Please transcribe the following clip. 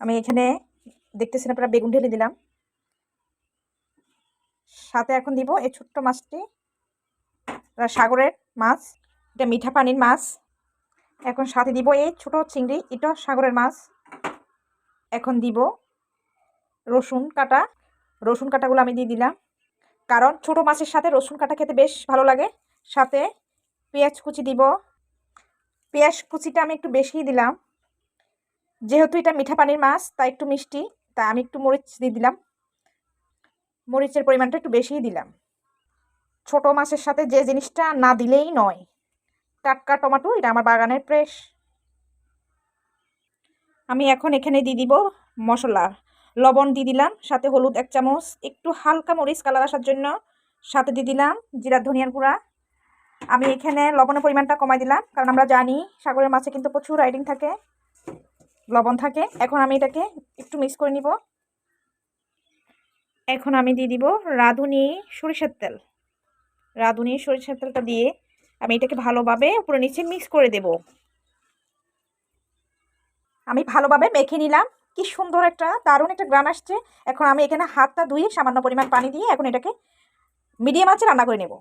আমি এখানে দেখতেছেন আপনারা বেগুন ঢেলে দিলাম। সাথে এখন দিব এই ছোট্ট মাছটি সাগরের মাছ, এটা মিঠা পানির মাছ। এখন সাথে দিব এই ছোট চিংড়ি, এটা সাগরের মাছ। এখন দিব রসুন কাটা। রসুন কাটাগুলো আমি দিয়ে দিলাম। কারণ ছোট মাছের সাথে রসুন কাটা খেতে বেশ ভালো লাগে। সাথে পেঁয়াজ কুচি দিব। পেঁয়াজ কুচিটা আমি একটু বেশিই দিলাম। যেহেতু এটা মিঠা পানির মাছ, তাই একটু মিষ্টি, তাই আমি একটু মরিচ দিয়ে দিলাম। মরিচের পরিমাণটা একটু বেশিই দিলাম। ছোট মাছের সাথে যে জিনিসটা না দিলেই নয়। টাটকা টমাটো, এটা আমার বাগানের ফ্রেশ আমি এখন এখানে দিয়ে দিব মশলা। লবণ দিয়ে দিলাম, সাথে হলুদ এক চামচ, একটু হালকা মরিচ কালার আসার জন্য সাথে দিয়ে দিলাম জিরা ধনিয়ার গুঁড়া। আমি এখানে লবণের পরিমাণটা কমাই দিলাম, কারণ আমরা জানি সাগরের মাছে কিন্তু প্রচুর রাইডিং থাকে। লবণ থাকে। এখন আমি এটাকে একটু মিক্স করে নিব। এখন আমি দিয়ে দিব রাঁধুনি সরিষার তেল। রাঁধুনি সরিষার তেলটা দিয়ে আমি এটাকে ভালোভাবে উপরে নিচে মিক্স করে দেব। আমি ভালোভাবে মেখে নিলাম। কি সুন্দর একটা, দারুণ একটা গ্রান আসছে। এখন আমি এখানে হাতটা ধুয়ে সামান্য পরিমাণ পানি দিয়ে এখন এটাকে মিডিয়াম আঁচে রান্না করে নেব।